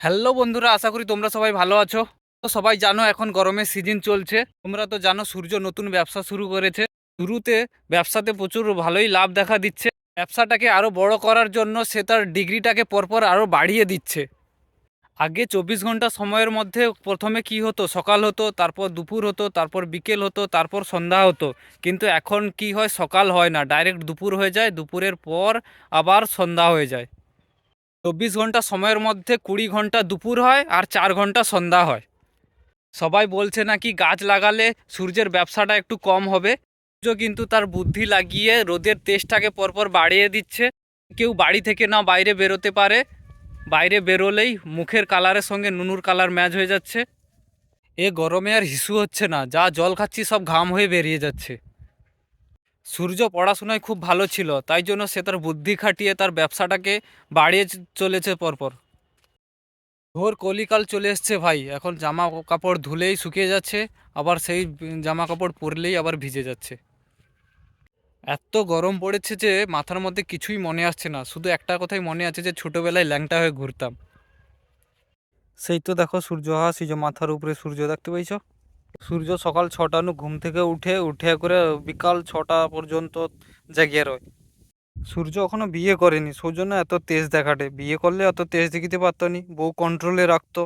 Hello বন্ধুরা, আশা করি তোমরা সবাই ভালো আছো। তো সবাই জানো এখন গরমের সিজন চলছে। তোমরা তো জানো সূর্য নতুন ব্যবসা শুরু করেছে। শুরুতে ব্যবসাতে প্রচুর ভালোই লাভ দেখা দিচ্ছে। ব্যবসাটাকে আরও বড় করার জন্য সে তার ডিগ্রিটাকে পরপর আরও বাড়িয়ে দিচ্ছে। আগে চব্বিশ ঘণ্টা সময়ের মধ্যে প্রথমে কি হতো? সকাল হতো, তারপর দুপুর হতো, তারপর বিকেল হতো, তারপর সন্ধ্যা হতো। কিন্তু এখন কি হয়? সকাল হয় না। ডাইরেক্ট দুপুর হয়ে যায়, দুপুরের পর আবার সন্ধ্যা হয়ে যায়। চব্বিশ ঘণ্টা সময়ের মধ্যে কুড়ি ঘণ্টা দুপুর হয় আর চার ঘণ্টা সন্ধ্যা হয়। সবাই বলছে নাকি গাছ লাগালে সূর্যের ব্যবসাটা একটু কম হবে। সূর্য কিন্তু তার বুদ্ধি লাগিয়ে রোদের তেজটাকে পরপর বাড়িয়ে দিচ্ছে। কেউ বাড়ি থেকে না বাইরে বেরোতে পারে। বাইরে বেরোলেই মুখের কালারের সঙ্গে নুনুর কালার ম্যাচ হয়ে যাচ্ছে। এ গরমে আর হিসু হচ্ছে না। যা জল খাচ্ছি সব ঘাম হয়ে বেরিয়ে যাচ্ছে। সূর্য পড়াশোনায় খুব ভালো ছিল, তাই জন্য সে তার বুদ্ধি খাটিয়ে তার ব্যবসাটাকে বাড়িয়ে চলেছে পরপর। ভোর কলিকাল চলে এসছে ভাই, এখন জামা কাপড় ধুলেই শুকিয়ে যাচ্ছে, আবার সেই জামা কাপড় পরলেই আবার ভিজে যাচ্ছে। এত গরম পড়েছে যে মাথার মধ্যে কিছুই মনে আসছে না, শুধু একটা কথাই মনে আছে যে ছোটোবেলায় ল্যাংটা হয়ে ঘুরতাম। সেই তো দেখো সূর্য হাসি যে মাথার উপরে সূর্য দেখতে পাইছো? সূর্য সকাল ছটা নু ঘুম থেকে উঠে উঠে করে বিকাল ছটা পর্যন্ত জাগিয়ে রয়। সূর্য এখনও বিয়ে করেনি সৌজন্য এত তেজ দেখাটে। বিয়ে করলে এত তেজ দেখিতে পারতো নি, বউ কন্ট্রোলে রাখতো।